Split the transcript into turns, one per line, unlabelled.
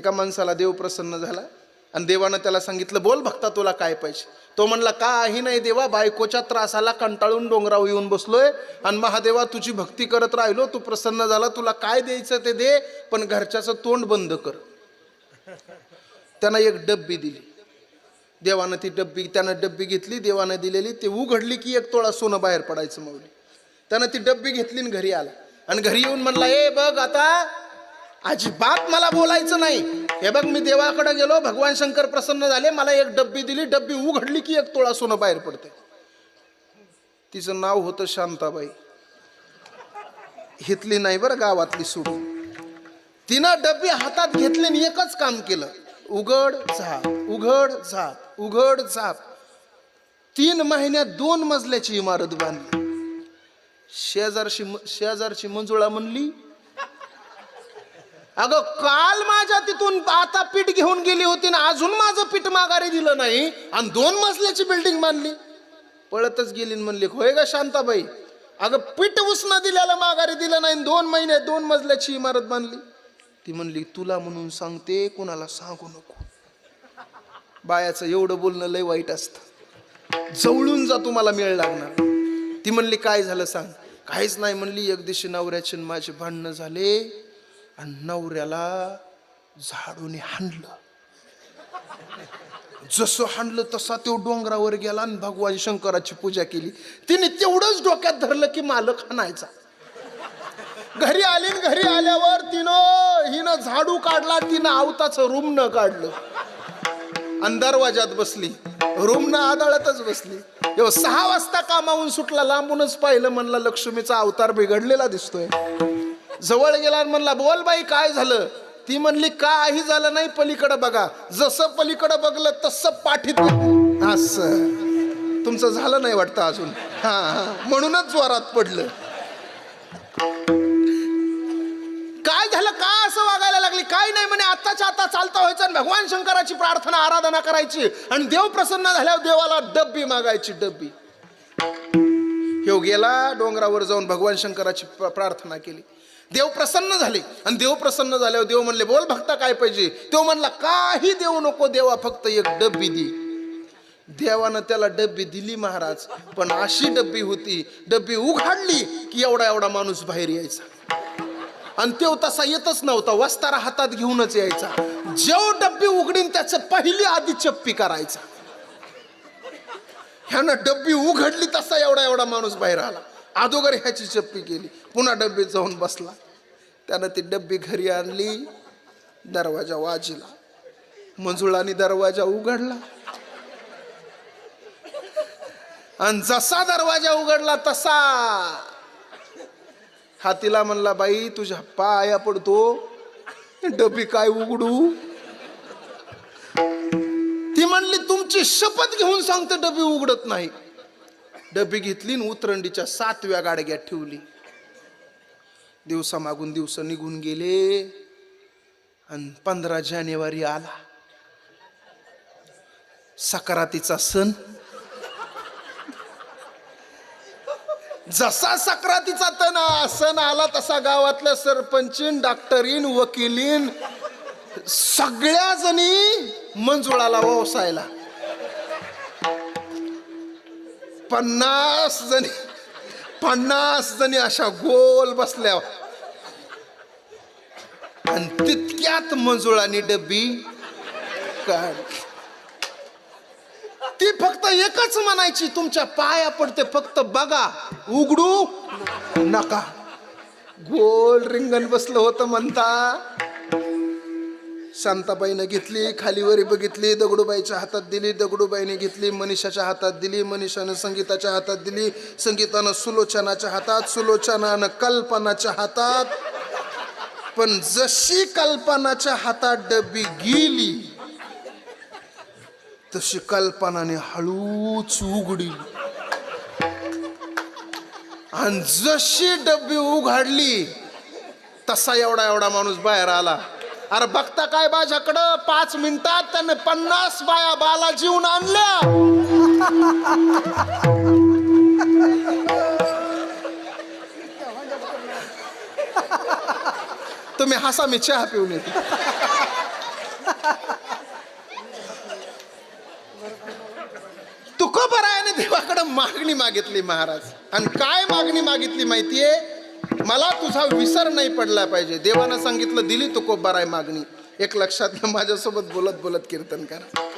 एका माणसाला देव प्रसन्न झाला आणि देवानं त्याला सांगितलं बोल भक्ता तुला काय पाहिजे तो म्हणला काही नाही देवा बायकोच्या त्रासाला कंटाळून डोंगरावर येऊन बसलोय आणि महादेवा तुझी भक्ती करत राहिलो तू प्रसन्न झाला तुला काय द्यायचं ते दे पण घरच्याचं तोंड बंद कर. त्यानं एक डब्बी दिली. देवानं ती डब्बी त्यानं डब्बी घेतली देवानं दिलेली ते उघडली की एक तोळा सोनं बाहेर पडायचं माऊली. त्यानं ती डब्बी घेतली आणि घरी आला. आणि घरी येऊन म्हणला ए बघ आता अजिबात मला बोलायचं नाही. हे बघ मी देवाकडे गेलो भगवान शंकर प्रसन्न झाले मला एक डब्बी दिली डब्बी उघडली की एक तोळा सोनं बाहेर पडते. तिचं नाव होतं शांताबाई. हितली नाही बरं गावातली सोडून तिनं डब्बी हातात घेतली आणि एकच काम केलं. उघड झाप उघड झाप उघड झाप. तीन महिन्यात दोन मजल्याची इमारत बांधली. शेजारशी शेजारची मंजुळा म्हणली अगं काल माझ्या तिथून आता पीठ घेऊन गेली होती ना अजून माझं पीठ माघारी दिलं नाही आणि दोन मजल्याची बिल्डिंग बांधली. पळतच गेली म्हणली होय का शांताबाई? अगं पीठ उसनं दिल्याला माघारी दिलं नाही आणि दोन महिने दोन मजल्याची इमारत बांधली. ती म्हणली तुला म्हणून सांगते कोणाला सांगू नको. बायाचं एवढं बोलणं लय वाईट असतं. जवळून जा तुम्हाला मिळ लागणार. ती म्हणली काय झालं सांग. काहीच नाही म्हणली एक दिवशी नवऱ्याचे माझे भांडणं झाले. आणि नवऱ्याला झाडूने हाणलं. जसं हाणलं तसा तो डोंगरावर गेला आणि भगवान शंकराची पूजा केली. तिने तेवढंच डोक्यात धरलं की मालक हाणायचा. घरी आली घरी आल्यावर तिनं हिनं झाडू काढला तिनं आवताचं रूम न काढलं. आणि दरवाजात बसली. रूम न आदळतच बसली. सहा वाजता कामावून सुटला लांबूनच पाहिलं म्हणला लक्ष्मीचा अवतार बिघडलेला दिसतोय. जवळ गेला आणि म्हणला बोल बाई काय झालं? ती म्हणली काही झालं नाही पलीकडं बघा. जसं पलीकडं बघलं तसं पाठीत असं. तुमचं झालं नाही वाटतं अजून? हा हा. म्हणूनच जोरात पडलं. काय झालं? का असं वागायला लागली? काय नाही म्हणे आत्ताच्या आता चालता व्हायचं आणि भगवान शंकराची प्रार्थना आराधना करायची आणि देव प्रसन्न झाल्यावर देवाला डब्बी मागायची डब्बी. ह्यो हो गेला डोंगरावर जाऊन भगवान शंकराची प्रार्थना केली. देव प्रसन्न झाले. आणि देव प्रसन्न झाल्यावर देव म्हणले बोल भक्ता काय पाहिजे? तो म्हणला काही देऊ नको देवा फक्त एक डब्बी दे. देवानं त्याला डब्बी दिली महाराज पण अशी डब्बी होती डब्बी उघडली की एवढा एवढा माणूस बाहेर यायचा. आणि तो तसा येतच नव्हता वस्तारा हातात घेऊनच यायचा. जेव डब्बी उघडीन त्याचं पहिली आधी चप्पी करायचा. ह्यानं डब्बी उघडली तसा एवढा एवढा माणूस बाहेर आला. अगोदर ह्याची चप्पी केली. पुन्हा डब्बीत जाऊन बसला. त्यानं ती डब्बी घरी आणली दरवाजा वाजला. मंजुळाने दरवाजा उघडला. आणि जसा दरवाजा उघडला तसा. हातीला म्हणला बाई तुझ्या पाया पडतो. डबी काय उघडू? ती म्हणली तुमची शपथ घेऊन सांगते डबी उघडत नाही. डबी घेतली न उतरंडीच्या सातव्या गाडग्यात ठेवली. दिवसा मागून दिवस निघून गेले आणि पंधरा जानेवारी आला. सक्रातीचा सण. जसा सक्रातीचा तण सण आला तसा गावातल्या सरपंचीन डॉक्टरीन वकिलीन सगळ्या जणी मंजुळाला वसायला पन्नास जणी पन्नास जणी अशा गोल बसल्या. आणि तितक्यात मंजुळानी डब्बी काढ. ती फक्त एकच म्हणायची तुमच्या पाया पडते फक्त बघा उघडू नका. गोल रिंगण बसलं होतं म्हणता. शांताबाईनं घेतली खालीवरी बघितली दगडूबाईच्या हातात दिली दगडूबाईने घेतली मनीषाच्या हातात दिली मनीषानं संगीताच्या हातात दिली संगीतानं सुलोचनाच्या हातात सुलोचनानं कल्पनाच्या हातात. पण जशी कल्पनाच्या हातात डबी गेली तशी कल्पनाने हळूच उघडी आणि जशी डब्बी उघडली तसा एवढा एवढा माणूस बाहेर आला. अरे बघता काय माझ्याकडं? पाच मिनिटात त्याने पन्नास बाया बाला जीवन आणल्या. तुम्ही हसा मी चहा पिऊन येतो. तुकोबरायाने देवाकडं मागणी मागितली महाराज. आणि काय मागणी मागितली माहितीये? मला तुझा विसर नाही पडला पाहिजे. देवानं सांगितलं दिली तू कोब्बाराय मागणी. एक लक्षात घ्या माझ्यासोबत बोलत बोलत कीर्तन करा.